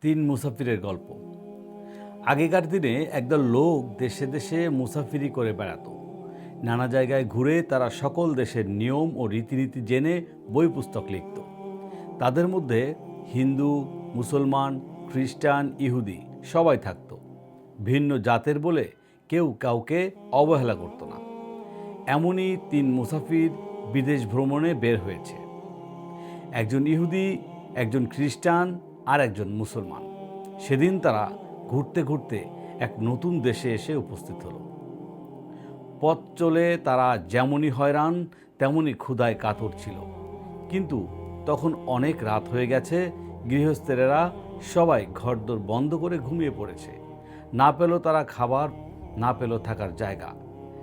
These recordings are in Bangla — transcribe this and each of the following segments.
তিন মুসাফিরের গল্প। আগেকার দিনে একদল লোক দেশে দেশে মুসাফিরি করে বেড়াতো। নানা জায়গায় ঘুরে তারা সকল দেশের নিয়ম ও রীতিনীতি জেনে বই পুস্তক লিখত। তাদের মধ্যে হিন্দু, মুসলমান, খ্রিস্টান, ইহুদি সবাই থাকত। ভিন্ন জাতের বলে কেউ কাউকে অবহেলা করত না। এমনই তিন মুসাফির বিদেশ ভ্রমণে বের হয়েছে। একজন ইহুদি, একজন খ্রিস্টান আর একজন মুসলমান। সেদিন তারা ঘুরতে ঘুরতে এক নতুন দেশে এসে উপস্থিত হলো। পথ চলে তারা যেমনই হয়রান, তেমনই ক্ষুধায় কাতর ছিল। কিন্তু তখন অনেক রাত হয়ে গেছে, গৃহস্থেরা সবাই ঘরদোর বন্ধ করে ঘুমিয়ে পড়েছে। না পেল তারা খাবার, না পেল থাকার জায়গা।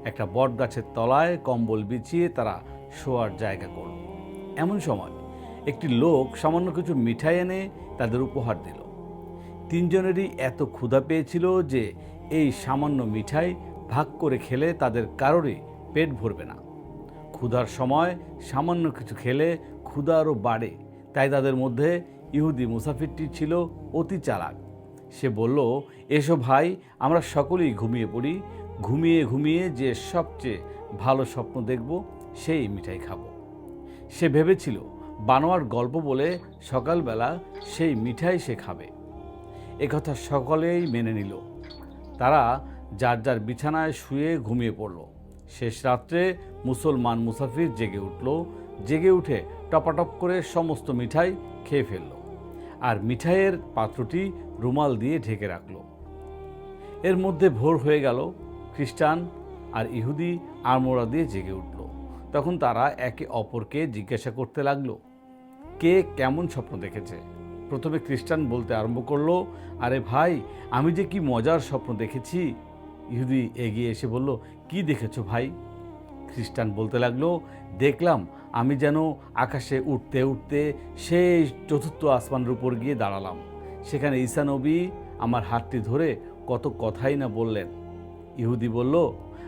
একটা বট গাছের তলায় কম্বল বিছিয়ে তারা শোয়ার জায়গা করল। এমন সময় একটি লোক সামান্য কিছু মিঠাই এনে তাদের উপহার দিল। তিনজনেরই এত ক্ষুধা পেয়েছিল যে এই সামান্য মিঠাই ভাগ করে খেলে তাদের কারোরই পেট ভরবে না। ক্ষুধার সময় সামান্য কিছু খেলে ক্ষুধা আরও বাড়ে, তাই তাদের মধ্যে ইহুদি মুসাফিরটি ছিল অতি চালাক। সে বলল, এসো ভাই, আমরা সকলেই ঘুমিয়ে পড়ি। ঘুমিয়ে ঘুমিয়ে যে সবচেয়ে ভালো স্বপ্ন দেখব, সেই মিঠাই খাব। সে ভেবেছিল বানোয়ার গল্প বলে সকালবেলা সেই মিঠাই সে খাবে। একথা সকলেই মেনে নিল। তারা যার যার বিছানায় শুয়ে ঘুমিয়ে পড়ল। শেষ রাত্রে মুসলমান মুসাফির জেগে উঠল। জেগে উঠে টপাটপ করে সমস্ত মিঠাই খেয়ে ফেলল। আর মিঠাইয়ের পাত্রটি রুমাল দিয়ে ঢেকে রাখল। এর মধ্যে ভোর হয়ে গেল। খ্রিস্টান আর ইহুদি আড়মোড়া দিয়ে জেগে উঠল। তখন তারা একে অপরকে জিজ্ঞাসা করতে লাগল, কে কেমন স্বপ্ন দেখেছে? প্রথমে খ্রিস্টান বলতে আরম্ভ করল, আরে ভাই, আমি যে কি মজার স্বপ্ন দেখেছি? ইহুদি এগিয়ে এসে বলল, কি দেখেছ ভাই? খ্রিস্টান বলতে লাগল, দেখলাম, আমি যেন আকাশে উঠতে উঠতে সেই চতুর্থ আসমানের উপর গিয়ে দাঁড়ালাম। সেখানে ঈসা নবী আমার হাতটি ধরে কত কথাই না বললেন। ইহুদি বলল,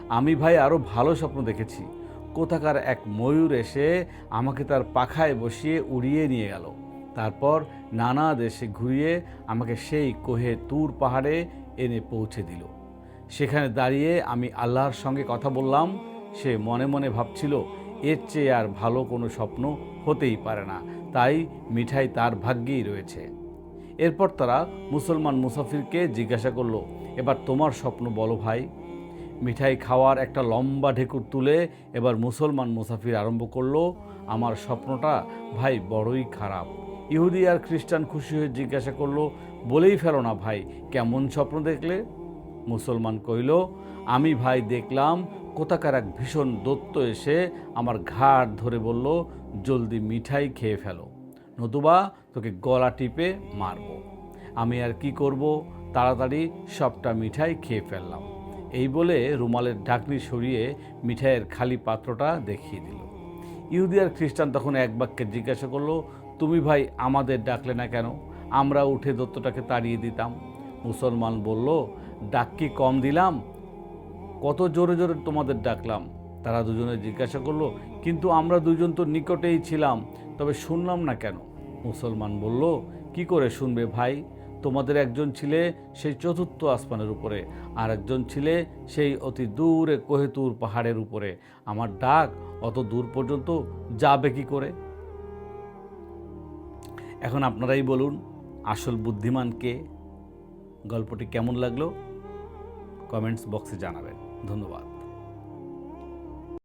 আমি ভাই আরও ভালো স্বপ্ন দেখেছি। কোথাকার এক ময়ূর এসে আমাকে তার পাখায় বসিয়ে উড়িয়ে নিয়ে গেল। তারপর নানা দেশে ঘুরিয়ে আমাকে সেই কোহে তুর পাহাড়ে এনে পৌঁছে দিল। সেখানে দাঁড়িয়ে আমি আল্লাহর সঙ্গে কথা বললাম। সে মনে মনে ভাবছিল, এর চেয়ে আর ভালো কোনো স্বপ্ন হতেই পারে না, তাই মিঠাই তার ভাগ্যেই রয়েছে। এরপর তারা মুসলমান মুসাফিরকে জিজ্ঞাসা করল, এবার তোমার স্বপ্ন বলো ভাই। মিঠাই খাওয়ার একটা লম্বা ঢেকুর তুলে এবার মুসলমান মুসাফির আরম্ভ করল, আমার স্বপ্নটা ভাই বড়ই খারাপ। ইহুদি আর খ্রিস্টান খুশি হয়ে জিজ্ঞাসা করল, বলেই ফেলো না ভাই, কেমন স্বপ্ন দেখলে? মুসলমান কইল আমি ভাই দেখলাম কোথাকার এক ভীষণ দত্ত এসে আমার ঘাড় ধরে বলল, জলদি মিঠাই খেয়ে ফেলো, নতুবা তোকে গলা টিপে মারব। আমি আর কি করব? তাড়াতাড়ি সবটা মিঠাই খেয়ে ফেললাম এই বলে রুমালের ঢাকনি সরিয়ে মিঠাইয়ের খালি পাত্রটা দেখিয়ে দিল। ইহুদি আর খ্রিস্টান তখন এক বাক্যে জিজ্ঞাসা করল, তুমি ভাই আমাদের ডাকলে না কেন? আমরা উঠে দত্তটাকে তাড়িয়ে দিতাম। মুসলমান বলল, ডাক কি কম দিলাম? কত জোরে জোরে তোমাদের ডাকলাম? তারা দুজনে জিজ্ঞাসা করল, কিন্তু আমরা দুজন তো নিকটেই ছিলাম, তবে শুনলাম না কেন? মুসলমান বলল, কি করে শুনবে ভাই? তোমাদের একজন ছিলে সেই চতুর্থ আসমানের উপরে, আর একজন ছিলে সেই অতি দূরে কোহেতুর পাহাড়ের উপরে। আমার ডাক অত দূর পর্যন্ত যাবে কি করে? এখন আপনারাই বলুন, আসল বুদ্ধিমান কে? গল্পটি কেমন লাগল? কমেন্টস বক্সে জানাবেন। ধন্যবাদ।